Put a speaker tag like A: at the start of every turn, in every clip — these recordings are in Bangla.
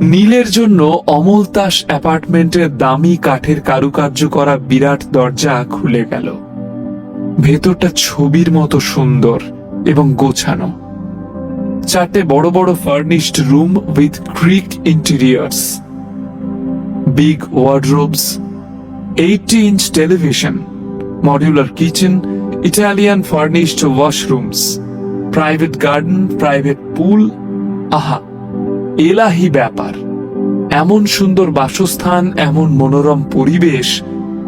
A: নীলের জন্য অমলতাস অ্যাপার্টমেন্টের দামি কাঠের কারুকার্য করা বিরাট দরজা খুলে গেল। ভেতরটা ছবির মতো সুন্দর এবং গোছানো। চারটে বড় বড় furnished room with creek interiors big wardrobes eighty inch television modular kitchen Italian furnished washrooms private garden private pool আহা এলাহি ব্যাপার। এমন সুন্দর বাসস্থান, এমন মনোরম পরিবেশ,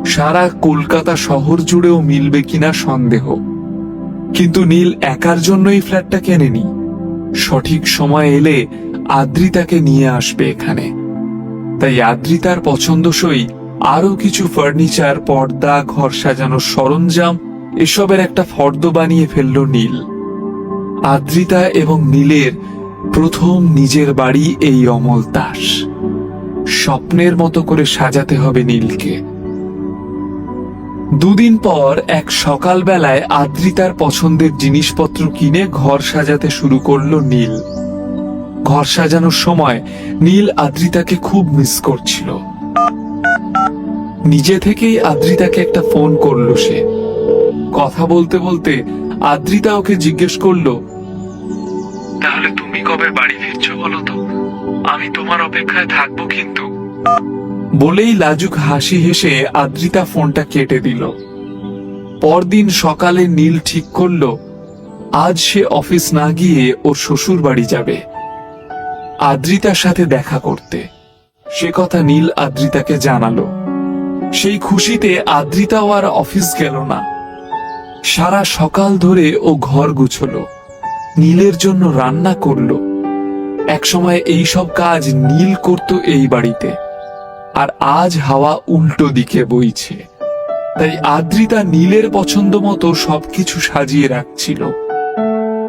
A: সারা কলকাতা শহর জুড়েও মিলবে কিনা সন্দেহ। কিন্তু নীল একার জন্যই ফ্ল্যাটটা কেনেনি? সঠিক সময় এলে আদ্রিতাকে নিয়ে আসবে এখানে। তাই আদ্রিতার পছন্দসই আরও কিছু ফার্নিচার, পর্দা, ঘর সাজানোর সরঞ্জাম, এসবের একটা ফর্দ বানিয়ে ফেলল নীল। আদ্রিতা এবং নীলের প্রথম নিজের বাড়ি এই অমল দাস। স্বপ্নের মতো করে সাজাতে হবে নীলকে। দুদিন পর এক সকালবেলায় আদ্রিতার পছন্দের জিনিসপত্র কিনে ঘর সাজাতে শুরু করল নীল। ঘর সাজানোর সময় নীল আদ্রিতাকে খুব মিস করছিল। নিজে থেকেই আদ্রিতাকে একটা ফোন করল সে। কথা বলতে বলতে আদ্রিতা ওকে জিজ্ঞেস করল তাহলে তুমি কবে বাড়ি ফিরছো বলো তো? আমি তোমার অপেক্ষায় থাকব কিন্তু। বলেই লাজুক হাসি হেসে আদ্রিতা ফোনটা কেটে দিল। পরদিন সকালে নীল ঠিক করল, আজ সে অফিস না গিয়ে ওর শ্বশুর বাড়ি যাবে। আদ্রিতার সাথে দেখা করতে। সে কথা নীল আদ্রিতাকে জানালো। সেই খুশিতে আদ্রিতাও আর অফিস গেল না। সারা সকাল ধরে ও ঘর গুছলো। নীলের জন্য রান্না করল। একসময় এই সব কাজ নীল করত এই বাড়িতে। আর আজ হাওয়া উল্টো দিকে বইছে। তাই আদ্রিতা নীলের পছন্দ মতো সবকিছু সাজিয়ে রাখছিল।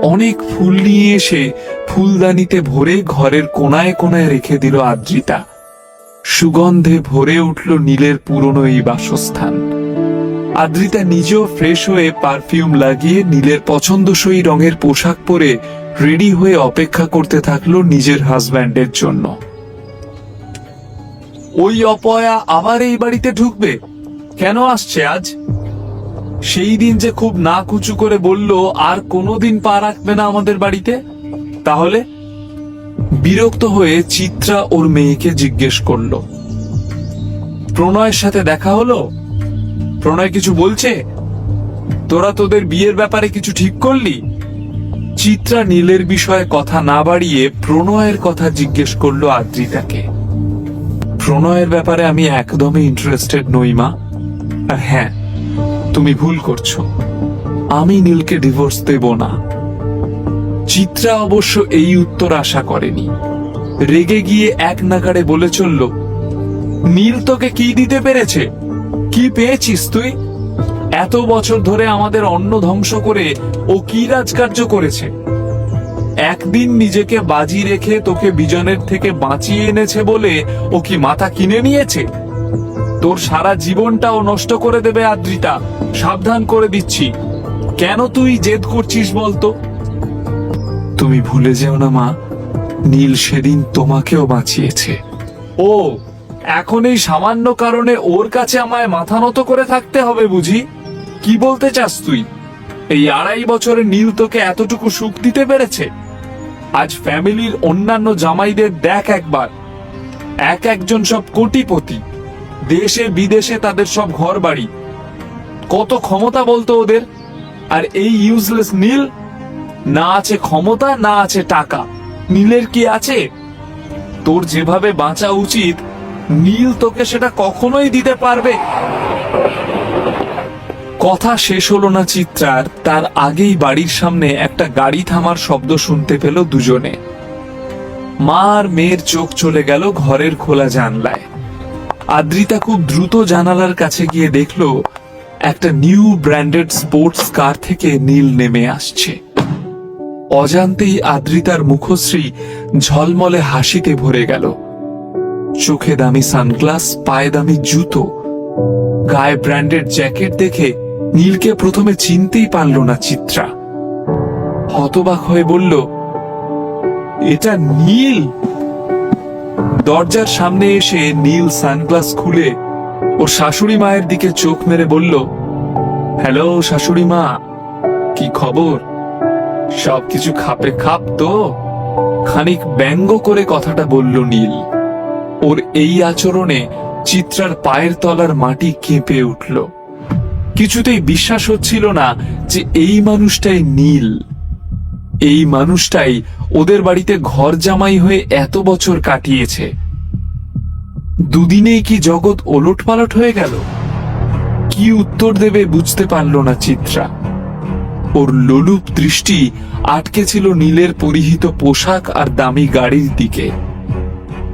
A: অনেক ফুল নিয়ে এসে ফুলদানিতে ভরে ঘরের কোনায় কোনায় রেখে দিল আদ্রিতা। সুগন্ধে ভরে উঠল নীলের পুরনো এই বাসস্থান। আদ্রিতা নিজেও ফ্রেশ হয়ে পারফিউম লাগিয়ে নীলের পছন্দসই রঙের পোশাক পরে রেডি হয়ে অপেক্ষা করতে থাকল নিজের হাজব্যান্ডের জন্য। ওই অপয়া আবার এই বাড়িতে ঢুকবে? কেন আসছে আজ? সেই দিন যে খুব না কুচু করে বলল, আর কোনোদিন পা রাখবে না আমাদের বাড়িতে? তাহলে? বিরক্ত হয়ে চিত্রা ওর মেয়েকে জিজ্ঞেস করল, প্রণয়ের সাথে দেখা হলো? প্রণয় কিছু বলছে? তোরা তোদের বিয়ের ব্যাপারে কিছু ঠিক করলি? চিত্রা নীলের বিষয়ে কথা না বাড়িয়ে প্রণয়ের কথা জিজ্ঞেস করল আদ্রিতাকে। প্রণয়ের ব্যাপারে আমি একদমই ইন্টারেস্টেড নই, মা। হ্যাঁ তুমি ভুল করছ। আমি নীলকে ডিভোর্স দেব না। চিত্রা অবশ্য এই উত্তর আশা করেনি। রেগে গিয়ে এক নাগাড়ে বলে চলল, নীল তোকে কি দিতে পেরেছে? কি পেয়েছিস তুই? এত বছর ধরে আমাদের অন্ন ধ্বংস করে ও কি রাজকার্য করেছে? একদিন নিজেকে বাজি রেখে তোকে বিজনের থেকে বাঁচিয়ে এনেছে বলে ও কি মাথা কিনে নিয়েছে? তোর সারা জীবনটাও নষ্ট করে দেবে আদ্রিতা। সাবধান করে দিচ্ছি। কেন তুই জেদ করছিস বলতো? তুমি ভুলে যেও না মা, নীল সেদিন তোমাকেও বাঁচিয়েছে। ও এখন এই সামান্য কারণে ওর কাছে আমায় মাথা নত করে থাকতে হবে বুঝি? কি বলতে চাস তুই? এই আড়াই বছরে নীল তোকে এতটুকু সুখ দিতে পেরেছে? আজ ফ্যামিলির অন্যান্য জামাইদের দেখ একবার। এক একজন সব কোটিপতি। দেশে বিদেশে তাদের সব ঘর বাড়ি কত ক্ষমতা বলতো ওদের? আর এই ইউজলেস নীল? না আছে ক্ষমতা, না আছে টাকা। নীলের কি আছে? তোর যেভাবে বাঁচা উচিত নীল তোকে সেটা কখনোই দিতে পারবে। কথা শেষ হলো না চিত্রার, তার আগেই বাড়ির সামনে একটা গাড়ি থামার শব্দ শুনতে পেল দুজনে। মা আর মেয়ের চোখ চলে গেল ঘরের খোলা জানলায়। আদ্রিতা খুব দ্রুত জানালার কাছে গিয়ে দেখল, একটা নিউ ব্র্যান্ডেড স্পোর্টস কার থেকে নীল নেমে আসছে। অজান্তেই আদ্রিতার মুখশ্রী ঝলমলে হাসিতে ভরে গেল। চোখে দামি সানগ্লাস, পায়ে দামি জুতো, গায়ে ব্র্যান্ডেড জ্যাকেট দেখে নীলকে প্রথমে চিনতেই পারল না চিত্রা। হতবাক হয়ে বলল, এটা নীল? দরজার সামনে এসে নীল সানগ্লাস খুলে ওর শাশুড়ি মায়ের দিকে চোখ মেরে বলল, হ্যালো শাশুড়ি মা, কি খবর? সবকিছু খাপে খাপ তো? খানিক ব্যঙ্গ করে কথাটা বলল নীল। ওর এই আচরণে চিত্রার পায়ের তলার মাটি কেঁপে উঠল। কিছুতেই বিশ্বাস হচ্ছিল না যে এই মানুষটাই নীল। এই মানুষটাই ওদের বাড়িতে ঘর জামাই হয়ে এত বছর কাটিয়েছে। দুদিনেই কি জগৎ ওলট পালট হয়ে গেল? কি উত্তর দেবে বুঝতে পারল না চিত্রা। ওর লোলুপ দৃষ্টি আটকে ছিল নীলের পরিহিত পোশাক আর দামি গাড়ির দিকে।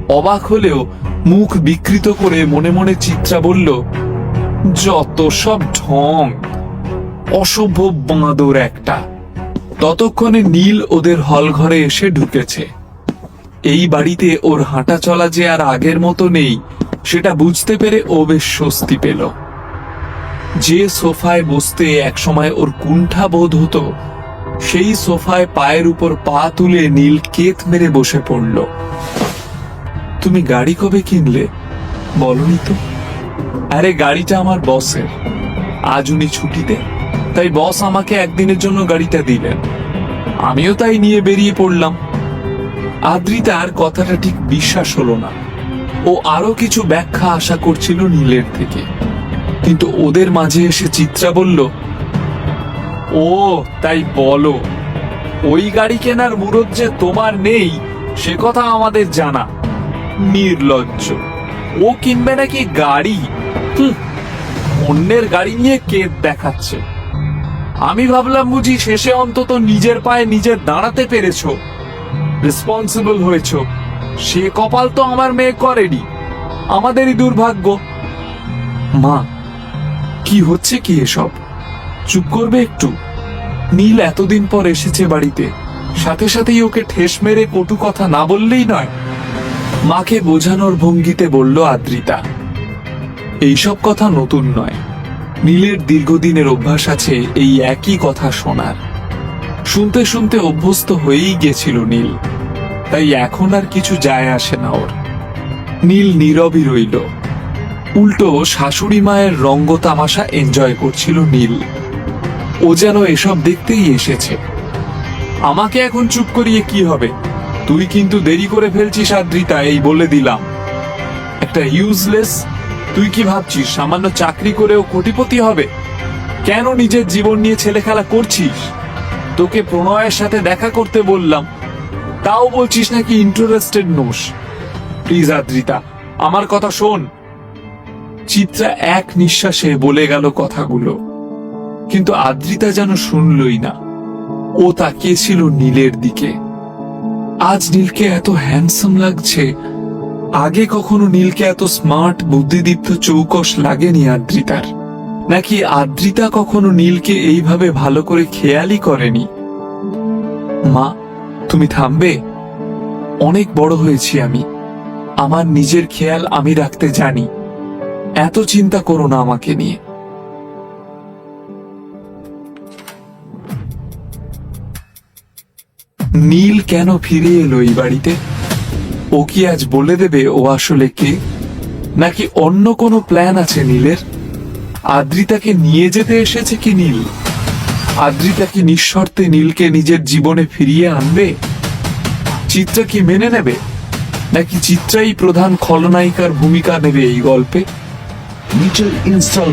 A: অবাক হলেও মুখ বিকৃত করে মনে মনে চিত্রা বলল, যত সব ঢং অসভ্য বাঁদর একটা। ততক্ষণে নীল ওদের হল ঘরে এসে ঢুকেছে। এই বাড়িতে ওর হাঁটা চলা যে আর আগের মতো নেই, সেটা বুঝতে পেরে ও বেশ স্বস্তি পেল। যে সোফায় বসতে একসময় ওর কুণ্ঠা বোধ হতো, সেই সোফায় পায়ের উপর পা তুলে নীল কেত মেরে বসে পড়ল। তুমি গাড়ি কবে কিনলে? বলনি তো। আরে, গাড়িটা আমার বসের। আজ উনি ছুটিতে, তাই বস আমাকে একদিনের জন্য গাড়িটা দিলেন। আমিও তাই নিয়ে বেরিয়ে পড়লাম। আদ্রিতার কথাটা ঠিক বিশ্বাস হলো না। ও আরও কিছু ব্যাখ্যা আশা করছিল নীলের থেকে। কিন্তু ওদের মাঝে এসে চিত্রা বলল, ও, তাই বলো, ওই গাড়ি কেনার মুরত যে তোমার নেই, সে কথা আমাদের জানা। নির্লজ্জ। ও কিনবে নাকি গাড়ি? অন্যের গাড়ি নিয়ে কেদ দেখাচ্ছে। আমি ভাবলাম বুঝি শেষে অন্তত নিজের পায়ে নিজে দাঁড়াতে পেরেছ। রেসপন্সিবল হয়েছ। সে কপাল তো আমার মেয়ে করেনি। আমাদেরই দুর্ভাগ্য। মা, কি হচ্ছে কি এসব? চুপ করবে একটু। নীল এতদিন পর এসেছে বাড়িতে। সাথে সাথেই ওকে ঠেস মেরে কটু কথা না বললেই নয়। মাকে বোঝানোর ভঙ্গিতে বলল আদ্রিতা, এইসব কথা নতুন নয়। নীলের দীর্ঘদিনের অভ্যাস আছে এই একই কথা শোনার। শুনতে শুনতে অভ্যস্ত হয়েই গেছিল নীল, তাই এখন আর কিছু যায় আসে না ওর। নীল নীরবই রইল। উল্টো শাশুড়ি মায়ের রঙ্গ তামাশা এনজয় করছিল নীল। ও যেন এসব দেখতেই এসেছে। আমাকে এখন চুপ করিয়ে কি হবে? তুই কিন্তু দেরি করে ফেলছিস, আদ্রিতা, এই বলে দিলাম। একটা ইউজলেস তুই কি ভাবছিস, সামান্য চাকরি করেও কোটিপতি হবে? কেন নিজের জীবন নিয়ে ছেলে খেলা করছিস? তোকে প্রণয়ের সাথে দেখা করতে বললাম। তাও বলছিস নাকি ইন্টারেস্টেড নোস? প্লিজ আদ্রিতা, আমার কথা শোন। চিত্রা এক নিঃশ্বাসে বলে গেল কথাগুলো। কিন্তু আদ্রিতা যেন শুনলই না। ও তাকিয়েছিল নীলের দিকে। আজ নীলকে এত হ্যান্ডসাম লাগছে। আগে কখনো নীলকে এত স্মার্ট বুদ্ধিদীপ্ত চৌকস লাগেনি আদ্রিতার। নাকি আদ্রিতা কখনো নীলকে এইভাবে ভালো করে খেয়ালই করেনি? মা, তুমি থামবে? অনেক বড় হয়েছি আমি। আমার নিজের খেয়াল আমি রাখতে জানি। এত চিন্তা করো না আমাকে নিয়ে। নীল কেন ফিরে এলো এই বাড়িতে? ও কি আজ বলে দেবে ও আসলে কে? নাকি অন্য কোনো প্ল্যান আছে নীলের? আদ্রিতাকে নিয়ে যেতে এসেছে কি নীল? আদ্রিতা কি নিঃশর্তে নীলকে নিজের জীবনে ফিরিয়ে আনবে? চিত্রা কি মেনে নেবে? নাকি চিত্রাই প্রধান খলনায়িকার ভূমিকা নেবে এই গল্পে?
B: নিচের ইনস্টল